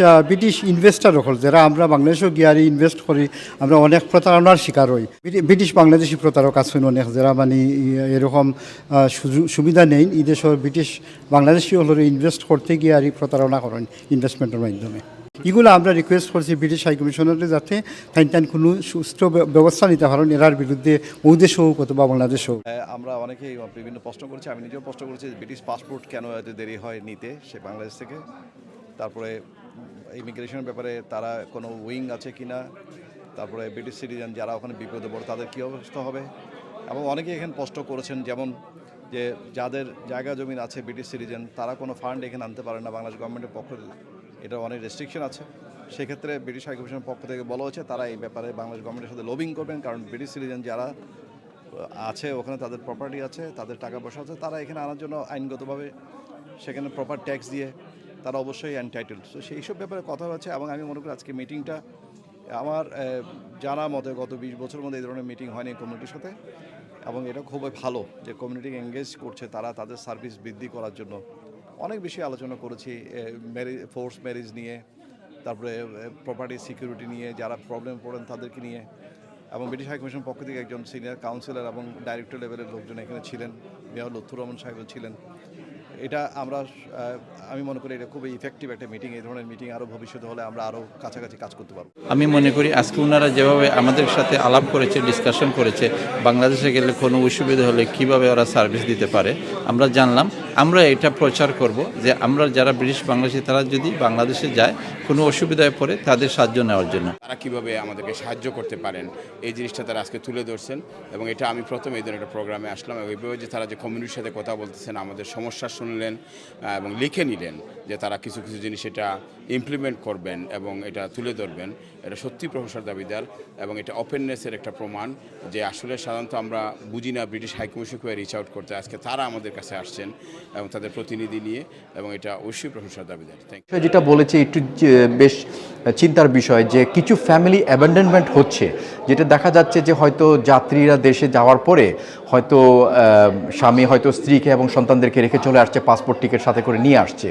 British investor হল যারা আমরা বাংলাদেশও গিয়ারি ইনভেস্ট করি আমরা অনেক প্রতারণার শিকার হই। ব্রিটি- ব্রিটিশ বাংলাদেশি প্রতারক আছেন অনেক যারা মানে এরকম সুবিধা নেই। এই দেশের ব্রিটিশ বাংলাদেশি হল ইনভেস্ট করতে গিয়ে প্রতারণা করেন ইনভেস্টমেন্টের মাধ্যমে। এগুলো আমরা রিকোয়েস্ট করছি ব্রিটিশ হাই কমিশনারে যাতে তাই তাই কোনো সুস্থ ব্যবস্থা নিতে পারেন। এরার বিরুদ্ধে দেশ হোক অথবা বাংলাদেশ হোক। হ্যাঁ, আমরা অনেকেই বিভিন্ন প্রশ্ন করেছি আমি নিজেও প্রশ্ন করেছি ব্রিটিশ পাসপোর্ট কেন এত দেরি হয় নিতে সে বাংলাদেশ থেকে? তারপরে ইমিগ্রেশনের ব্যাপারে তারা কোনো উইং আছে কি না, তারপরে ব্রিটিশ সিটিজেন যারা ওখানে বিপদে পড়ে তাদের কী অবস্থা হবে? এবং অনেকে এখানে স্পষ্ট করেছেন যেমন যে যাদের জায়গা জমিন আছে ব্রিটিশ সিটিজেন, তারা কোনো ফান্ড এখানে আনতে পারে না, বাংলাদেশ গভর্নমেন্টের পক্ষ এটা অনেক রেস্ট্রিকশন আছে। সেক্ষেত্রে ব্রিটিশ হাই কমিশনের পক্ষ থেকে বলা হয়েছে, তারা এই ব্যাপারে বাংলাদেশ গভর্নমেন্টের সাথে লবিং করবেন, কারণ ব্রিটিশ সিটিজেন যারা আছে, ওখানে তাদের প্রপার্টি আছে, তাদের টাকা পয়সা আছে, তারা এখানে আনার জন্য আইনগতভাবে সেখানে প্রপার ট্যাক্স দিয়ে তারা অবশ্যই এনটাইটেল তো সেই সব ব্যাপারে কথা হচ্ছে এবং আমি মনে করি আজকে মিটিংটা আমার জানা মতে গত বিশ বছরের মধ্যে এই ধরনের মিটিং হয়নি কমিউনিটির সাথে এবং এটা খুবই ভালো যে কমিউনিটি এঙ্গেজ করছে তারা তাদের সার্ভিস বৃদ্ধি করার জন্য। অনেক বেশি আলোচনা করেছি ম্যারেজ ফোর্স ম্যারেজ নিয়ে, তারপরে প্রপার্টি সিকিউরিটি নিয়ে, যারা প্রবলেম পড়েন তাদেরকে নিয়ে এবং ব্রিটিশ হাই কমিশন পক্ষ থেকে একজন সিনিয়র কাউন্সিলর এবং ডাইরেক্টর লেভেলের লোকজন এখানে ছিলেন, মেয়র লুৎফুর রহমান সাহেব ছিলেন। এটা আমরা আমি মনে করি এটা খুবই ইফেক্টিভ একটা মিটিং এই ধরনের মিটিং আরও ভবিষ্যতে হলে আমরা আরও কাছাকাছি কাজ করতে পারব। আমি মনে করি আজকে ওনারা যেভাবে আমাদের সাথে আলাপ করেছে ডিসকাশন করেছে, বাংলাদেশে গেলে কোনো অসুবিধা হলে কীভাবে ওরা সার্ভিস দিতে পারে, আমরা জানলাম। আমরা এটা প্রচার করব যে আমরা যারা ব্রিটিশ বাংলাদেশি, তারা যদি বাংলাদেশে যায়, কোনো অসুবিধায় পড়ে, তাদের সাহায্য নেওয়ার জন্য। তারা কীভাবে আমাদেরকে সাহায্য করতে পারেন? এই জিনিসটা তারা আজকে তুলে ধরছেন এবং এটা আমি প্রথম এই একটা প্রোগ্রামে আসলাম এইভাবে যে তারা যে কমিউনিটির সাথে কথা বলতেছেন, আমাদের সমস্যা শুনলেন এবং লিখে নিলেন যে তারা কিছু কিছু জিনিস এটা ইমপ্লিমেন্ট করবেন এবং এটা তুলে ধরবেন। এটা সত্যি প্রফেসর দাবিদার এবং এটা ওপেননেসের একটা প্রমাণ যে আসলে সাধারণত আমরা বুঝি না ব্রিটিশ হাইকমিশনকে রিচ আউট করতে। আজকে তারা আমাদের কাছে আসছেন এবং তাদের প্রতিনিধি নিয়ে এবং এটা অবশ্যই প্রফেসর দাবিদার থ্যাংক যেটা বলেছে, একটু বেশ চিন্তার বিষয় যে, কিছু ফ্যামিলি অ্যাবান্ডনমেন্ট হচ্ছে। যেটা দেখা যাচ্ছে যে, হয়তো যাত্রীরা দেশে যাওয়ার পরে হয়তো স্বামী হয়তো স্ত্রীকে এবং সন্তানদেরকে রেখে চলে আসছে পাসপোর্ট টিকিট সাথে করে নিয়ে আসছে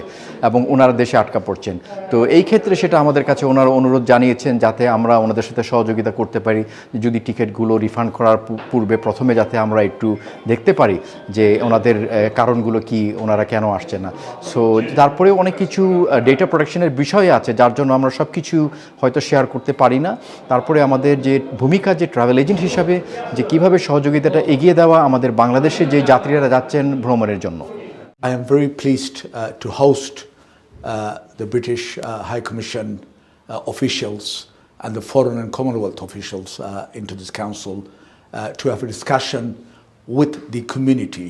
এবং ওনারা দেশে আটকা পড়ছেন। তো এই ক্ষেত্রে সেটা আমাদের কাছে ওনারা অনুরোধ জানিয়েছেন যাতে আমরা ওনাদের সাথে সহযোগিতা করতে পারি, যদি টিকিটগুলো রিফান্ড করার পূর্বে প্রথমে যাতে আমরা একটু দেখতে পারি যে, ওনাদের কারণগুলো কি ওনারা কেন আসছে না? সো তারপরে অনেক কিছু ডেটা প্রোটেকশনের বিষয় আছে, যার জন্য আমরা সব কিছু হয়তো শেয়ার করতে পারি না। তারপরে আমাদের যে ভূমিকা, যে ট্রাভেল এজেন্ট হিসাবে, যে কীভাবে সহযোগিতাটা এগিয়ে দেওয়া আমাদের বাংলাদেশে যে যাত্রীরা যাচ্ছেন ভ্রমণের জন্য। I am very pleased to host the British High Commission officials and the Foreign and Commonwealth officials in to this council to have discussion with the community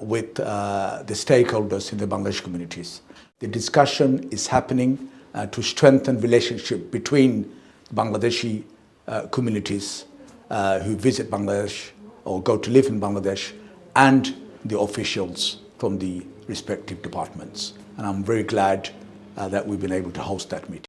with uh, the stakeholders in the Bangladesh communities. The discussion is happening uh, to strengthen relationship between Bangladeshi uh, communities uh, who visit Bangladesh or go to live in Bangladesh and the officials from the respective departments. And I'm very glad uh, that we've been able to host that meeting.